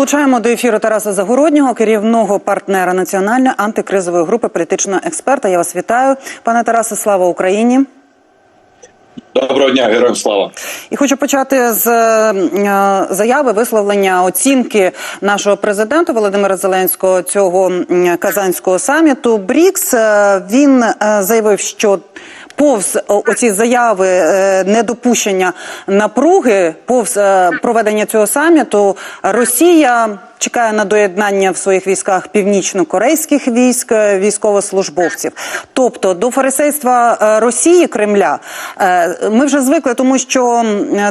Долучаємо до ефіру Тараса Загороднього, керівного партнера національної антикризової групи політичного експерта. Я вас вітаю, пане Тарасе. Слава Україні. Доброго дня, героям слава. І хочу почати з е, заяви висловлення оцінки нашого президента Володимира Зеленського цього казанського саміту. Брікс Е, він е, заявив, що повз оці заяви е, недопущення напруги, повз е, проведення цього саміту, Росія. Чекає на доєднання в своїх військах північно-корейських військ е, військовослужбовців. Тобто до фарисейства е, Росії Кремля е, ми вже звикли, тому що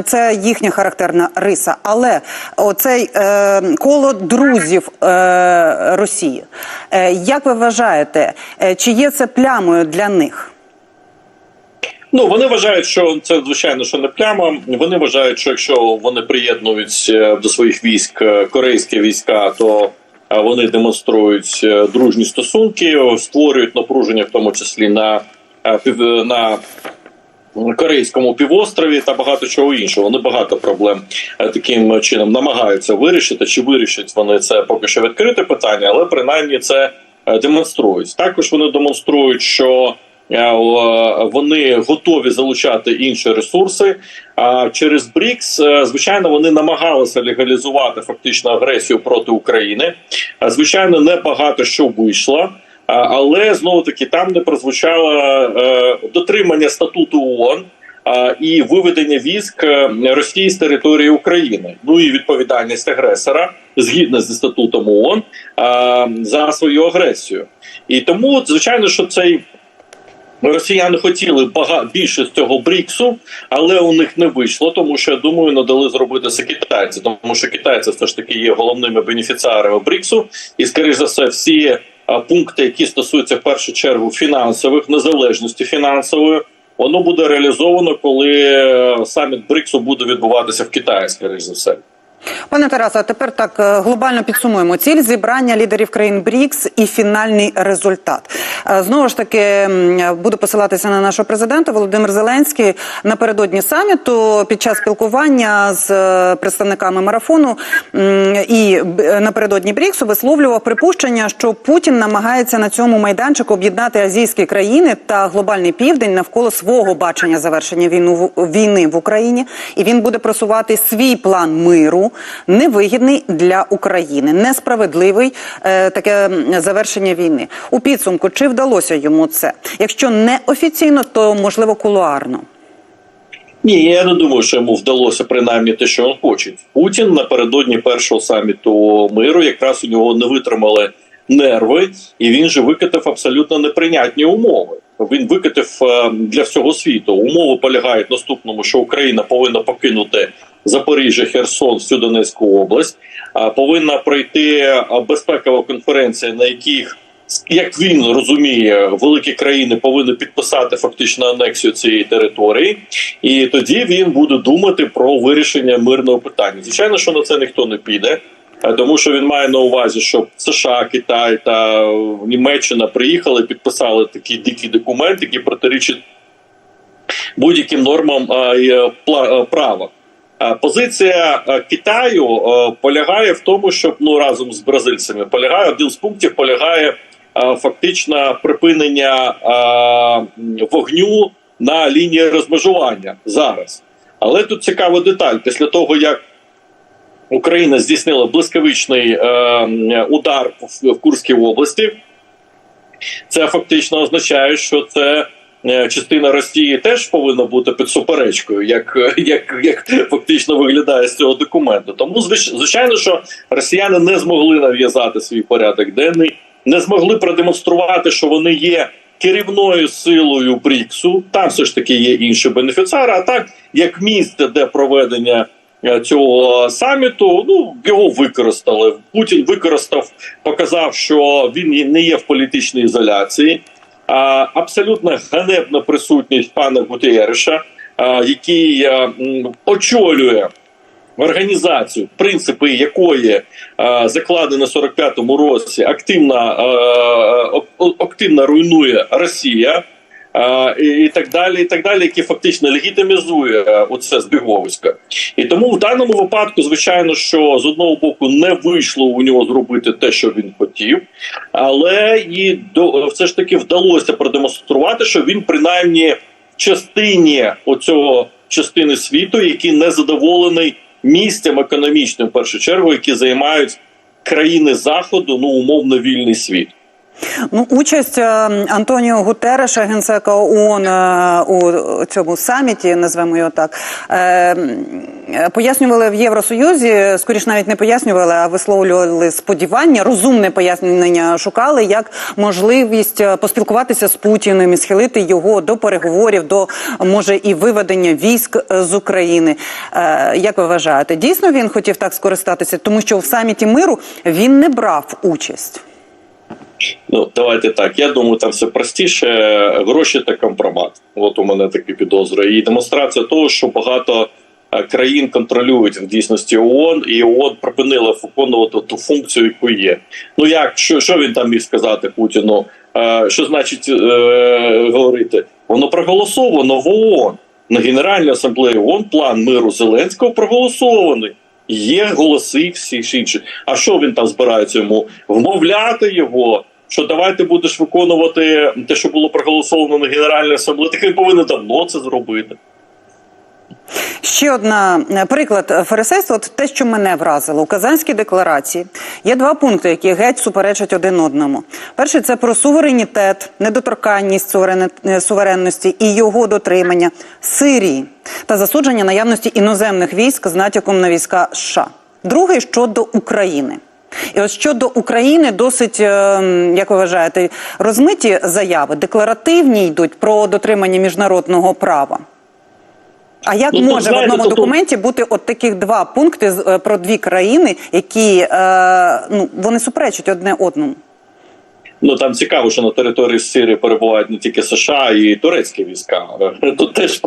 це їхня характерна риса. Але оцей е, коло друзів е, Росії, е, як ви вважаєте, е, чи є це плямою для них? Ну вони вважають, що це звичайно, що не пляма. Вони вважають, що якщо вони приєднують е, до своїх військ е, корейські війська, то е, вони демонструють дружні стосунки, створюють напруження, в тому числі на на. Корейському півострові та багато чого іншого. Вони багато проблем таким чином намагаються вирішити. Чи вирішать вони це поки що відкрите питання, але принаймні це демонструють. Також вони демонструють, що вони готові залучати інші ресурси. А через БРІКС, е, звичайно, вони намагалися легалізувати фактично агресію проти України. Звичайно, не багато що вийшло. Але знову таки там не прозвучало е, дотримання статуту ООН і виведення військ е, Росії з території України. Ну і відповідальність агресора згідно зі статутом ООН за свою агресію. І тому, звичайно, що цей. Росіяни хотіли бага більше з цього Бріксу, але у них не вийшло, тому що я думаю, надали зробити це китайці, тому що китайці все ж таки є головними бенефіціарами Бріксу, і скоріш за все, всі пункти, які стосуються в першу чергу фінансових незалежності фінансової, воно буде реалізовано, коли е, саміт Бріксу буде відбуватися в Китаї, скоріш за все. Пане Тарасе, а тепер так е, глобально підсумуємо ціль зібрання лідерів країн БРІКС і фінальний результат. Е, Знову ж таки буду посилатися на нашого президента Володимир Зеленський. Напередодні саміту під час спілкування з е, представниками марафону і напередодні БРІКСу висловлював припущення, що Путін намагається на цьому майданчику об'єднати азійські країни та глобальний південь навколо свого бачення завершення війну війни в Україні, і він буде просувати свій план миру, невигідний для України, несправедливий е, таке завершення війни. У підсумку чи вдалося йому це? Якщо не офіційно, то можливо кулуарно. Ні, я не думаю, що йому вдалося принаймні те, що він хоче. Путін напередодні першого саміту миру якраз у нього не витримали нерви, і він же викатив абсолютно неприйнятні умови. Він викатив е, для всього світу. Умови полягають наступному, що Україна повинна покинути Запоріжжя, Херсон, всю Донецьку область. а Повинна пройти е, безпекова конференція, на яких як він розуміє, великі країни повинні підписати фактично анексію цієї території, і тоді він буде думати про вирішення мирного питання. Звичайно, що на це ніхто не піде, е, тому що він має на увазі, щоб США, Китай та е, Німеччина приїхали, підписали такі дикі документи, які протирічать будь-яким нормам е, е, е, права. Е, Позиція е, Китаю е, полягає в тому, щоб ну разом з бразильцями полягає один з пунктів полягає е, фактично припинення е, вогню на лінії розмежування зараз. Але тут цікава деталь. Після того як Україна здійснила блискавичний е, удар в, Курській області, це фактично означає, що це е, частина Росії теж повинна бути під суперечкою, як, як, як фактично виглядає з цього документу. Тому звич- звичайно, що росіяни не змогли нав'язати свій порядок денний, не змогли продемонструвати, що вони є. Керівною силою Бріксу, там все ж таки є інші бенефіціари. А так як місце, де проведення цього саміту, ну його використали. Путін використав, показав, що він не є в політичній ізоляції. Абсолютно ганебна присутність пана Гутєреша, який очолює організацію, принципи якої в 45-му році, активно, активно руйнує Росія. І, і так далі, і так далі, які фактично легітимізує е, оце збіговисько. І тому в даному випадку, звичайно, що з одного боку не вийшло у нього зробити те, що він хотів, але і до все ж таки вдалося продемонструвати, що він принаймні частині оцього частини світу, який не задоволений місцем економічним, в першу чергу, які займають країни заходу, ну умовно вільний світ. Ну, участь е, Антоніо Гутереша, генсека ООН е, у цьому саміті, назвемо його так, е, пояснювали в Євросоюзі, скоріш навіть не пояснювали, а висловлювали сподівання, розумне пояснення шукали як можливість поспілкуватися з Путіним і схилити його до переговорів, до може і виведення військ з України. Як ви вважаєте, дійсно він хотів так скористатися, тому що в саміті миру він не брав участь. Ну давайте так. Я думаю, там все простіше. Гроші та компромат. От у мене такі підозри. І демонстрація того, що багато е, країн контролюють в дійсності ООН, і ООН припинила виконувати ту функцію, яку є. Ну як що, що він там міг сказати Путіну? Е, що значить е, говорити? Воно проголосовано в ООН на Генеральній асамблеї ООН план миру Зеленського проголосований. Є голоси всі ж інші. А що він там збирається йому вмовляти його? Що давай ти будеш виконувати те, що було проголосовано на Генеральній асамблеї, так він повинен давно це зробити. Ще одна е, приклад фарисейства. От те, що мене вразило у Казанській декларації, є два пункти, які геть суперечать один одному. Перший це про суверенітет, недоторканність е, суверенності і його дотримання Сирії та засудження наявності іноземних військ з натяком на війська США. Другий щодо України. І от щодо України досить, е, як ви вважаєте, розмиті заяви, декларативні йдуть про дотримання міжнародного права. А як Ну, може знаєте, в одному то документі бути от таких два пункти е, про дві країни, які е, ну вони суперечать одне одному? Ну там цікаво, що на території Сирії перебувають не тільки США і турецькі війська. Тут теж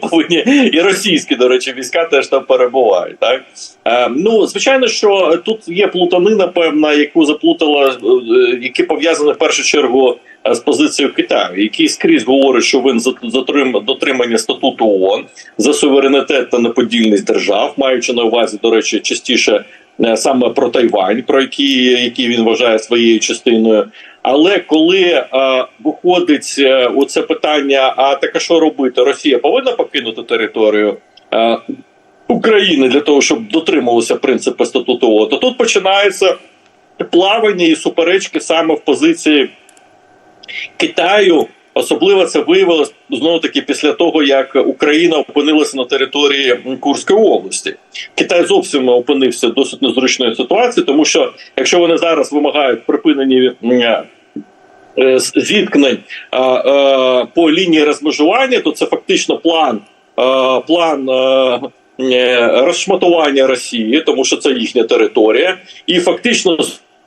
повинні і російські, до речі, війська теж там перебувають. Так е, ну звичайно, що тут є плутанина, певна, яку заплутала, е, які пов'язані в першу чергу е, з позицією Китаю, який скрізь говорить, що він за дотримання статуту ООН за суверенітет та неподільність держав, маючи на увазі, до речі, частіше. Е, Саме про Тайвань, про який, який він вважає своєю частиною, але коли е, виходить е, оце питання: а так а що робити? Росія повинна покинути територію е, України для того, щоб дотримувалися принципи статуту ООН, то тут починається плавання і суперечки саме в позиції Китаю. Особливо це виявилось знову таки після того, як Україна опинилася на території Курської області. Китай зовсім опинився в досить незручної ситуації, тому що якщо вони зараз вимагають припинення е, зіткнень е, по лінії розмежування, то це фактично план, е, план розшматування Росії, тому що це їхня територія, і фактично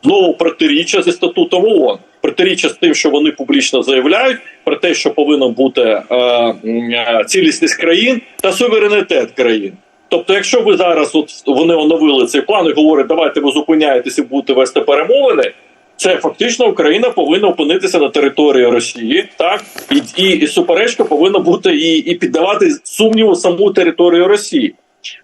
знову протиріччя зі статутом ООН. Протиріччя з тим, що вони публічно заявляють про те, що повинна бути е, е, цілісність країн та суверенітет країн. Тобто, якщо ви зараз от вони оновили цей план і говорять, давайте ви зупиняєтесь і будете вести перемовини. Це фактично Україна повинна опинитися на території Росії, так і, і, і суперечка повинна бути і, і піддавати сумніву саму територію Росії.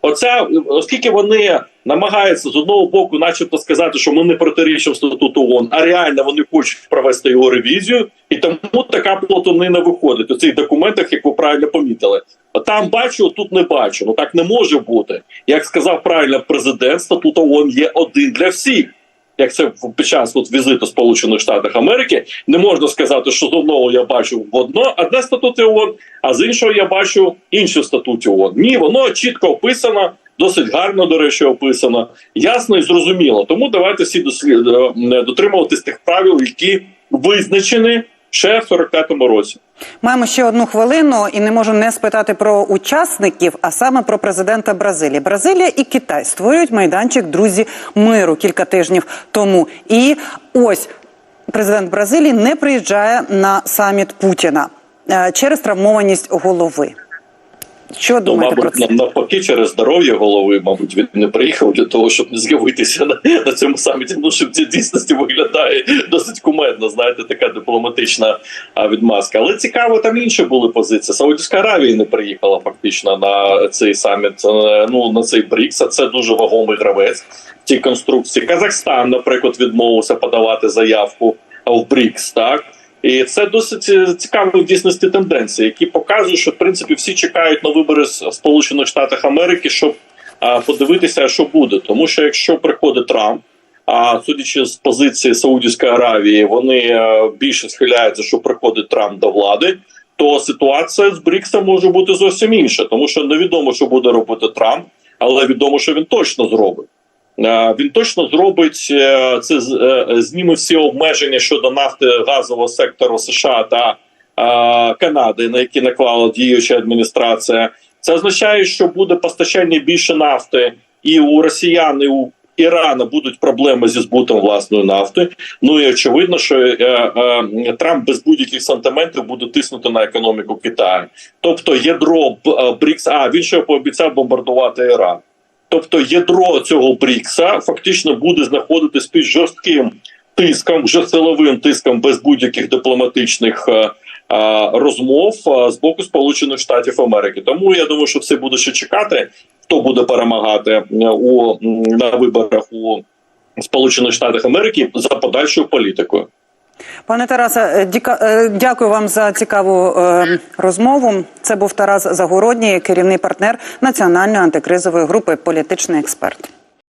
Оця, оскільки вони намагаються з одного боку, начебто, сказати, що ми не протирічимо статуту ООН, а реально вони хочуть провести його ревізію, і тому така плотонина виходить у цих документах, як ви правильно помітили. Там бачу, тут не бачу. Ну так не може бути. Як сказав правильно президент, статут ООН є один для всіх. Як це під час от, візиту Сполучених Штатів Америки, не можна сказати, що з одного я бачу в одно одне статуті ООН, а з іншого я бачу інші статуті ООН. Ні, воно чітко описано, досить гарно, до речі, описано, ясно і зрозуміло. Тому давайте всі дослід... е, дотримуватись тих правил, які визначені ще в 45-му році. Маємо ще одну хвилину, і не можу не спитати про учасників, а саме про президента Бразилії. Бразилія і Китай створюють майданчик друзі миру кілька тижнів тому. І ось президент Бразилії не приїжджає на саміт Путіна е, через травмованість голови. Що Ну, думаєте про мабуть, це? на- навпаки, через здоров'я голови, мабуть, він не приїхав для того, щоб не з'явитися на, на цьому саміті. Ну, що в цій дійсності виглядає досить кумедно, знаєте, така дипломатична відмазка. Але цікаво, там інші були позиції. Саудівська Аравія не приїхала фактично на цей саміт, е, ну на цей БРІКС, а це дуже вагомий гравець в цій конструкції. Казахстан, наприклад, відмовився подавати заявку в БРІКС, так. І це досить е, цікаві в дійсності тенденції, які показують, що в принципі всі чекають на вибори з Сполучених Штатів Америки, щоб подивитися, що буде. Тому що якщо приходить Трамп, а судячи з позиції Саудівської Аравії, вони е, більше схиляються, що приходить Трамп до влади. То ситуація з Бріксом може бути зовсім інша, тому що невідомо, що буде робити Трамп, але відомо, що він точно зробить. Е, Він точно зробить е, це е, зніме всі обмеження щодо нафти газового сектору США та Канади, на які наклала діюча адміністрація. Це означає, що буде постачання більше нафти, і у росіян, і у Ірана будуть проблеми зі збутом власної нафти. Ну і очевидно, що е, е, Трамп без будь-яких сантиментів буде тиснути на економіку Китаю. Тобто ядро БРІКС, а він ще пообіцяв бомбардувати Іран. Тобто ядро цього Брікса фактично буде знаходитись під жорстким тиском, вже силовим тиском без будь-яких дипломатичних е, е, розмов е, з боку Сполучених Штатів Америки. Тому я думаю, що все буде ще чекати, хто буде перемагати у на виборах у Сполучених Штатах Америки за подальшою політикою. Пане Тарасе, е, е, дякую вам за цікаву е, розмову. Це був Тарас Загородній, керівний партнер національної антикризової групи, політичний експерт.